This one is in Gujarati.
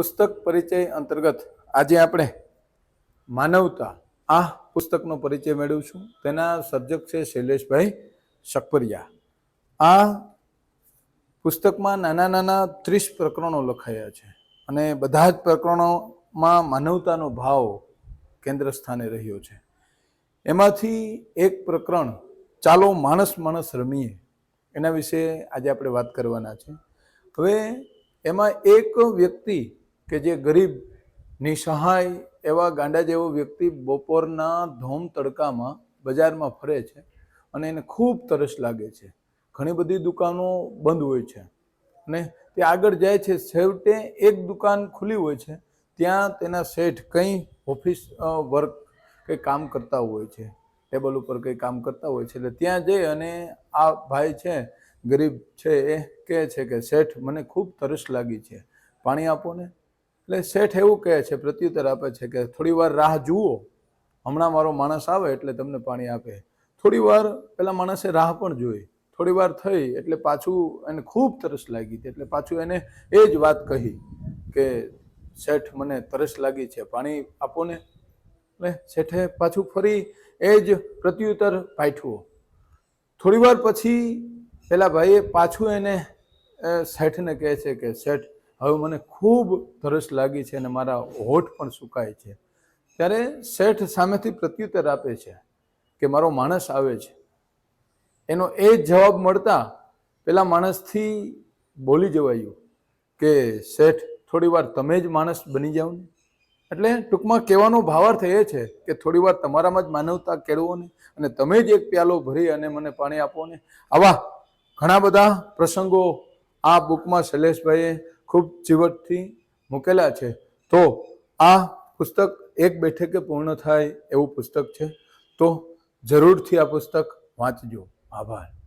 પુસ્તક પરિચય અંતર્ગત આજે આપણે માનવતા આ પુસ્તકનો પરિચય મેળવીશું. તેના સર્જક છે શૈલેષભાઈ શકપરિયા આ પુસ્તકમાં નાના નાના ત્રીસ પ્રકરણો લખાયા છે અને બધા જ પ્રકરણોમાં માનવતાનો ભાવ કેન્દ્ર સ્થાને રહ્યો છે. એમાંથી એક પ્રકરણ, ચાલો માણસ માણસ રમીએ, એના વિશે આજે આપણે વાત કરવાના છે. હવે એમાં એક વ્યક્તિ કે જે ગરીબ નિસહાય એવા ગાંડા જેવો વ્યક્તિ બપોરના ધોમ તડકામાં બજારમાં ફરે છે અને એને ખૂબ તરસ લાગે છે. ઘણી બધી દુકાનો બંધ હોય છે અને તે આગળ જાય છે. છેવટે એક દુકાન ખુલ્લી હોય છે. ત્યાં તેના શેઠ કંઈ ઓફિસ વર્ક કંઈ કામ કરતા હોય છે. ટેબલ ઉપર કંઈ કામ કરતા હોય છે. એટલે ત્યાં જઈ અને આ ભાઈ છે, ગરીબ છે, એ કહે છે કે, શેઠ, મને ખૂબ તરસ લાગી છે. પાણી આપો ને. એટલે શેઠ એવું કહે છે, પ્રત્યુત્તર આપે છે કે થોડી વાર રાહ જુઓ. હમણાં મારો માણસ આવે એટલે તમને પાણી આપે. થોડી વાર પેલા માણસે રાહ પણ જોઈ. થોડી વાર થઈ એટલે પાછું એને ખૂબ તરસ લાગી એટલે પાછું એને એ જ વાત કહી કે, શેઠ, મને તરસ લાગી છે. પાણી આપો ને. એટલે શેઠે પાછું ફરી એ જ પ્રત્યુત્તર પાઠવો. થોડી વાર પછી પેલા ભાઈએ પાછું એને શેઠને કહે છે કે, શેઠ હવે મને ખૂબ તરસ લાગી છે અને મારા હોઠ પણ સુકાય છે. ત્યારે શેઠ સામેથી પ્રત્યુત્તર આપે છે કે મારો માણસ આવે છે. એનો એ જ જવાબ મળતા પેલા માણસથી બોલી જવાયું કે, શેઠ, થોડી વાર તમે જ માણસ બની જાઓ ને. એટલે ટૂંકમાં કહેવાનો ભાવાર્થ એ છે કે થોડી વાર તમારામાં જ માનવતા કેળવો ને અને તમે જ એક પ્યાલો ભરી અને મને પાણી આપો ને. આવા ઘણા બધા પ્રસંગો આ બુકમાં શૈલેષભાઈએ ખૂબ ચીવટથી મૂકેલા છે. તો આ પુસ્તક એક બેઠકે પૂર્ણ થાય એવું પુસ્તક છે. તો જરૂરથી આ પુસ્તક વાંચજો. આભાર.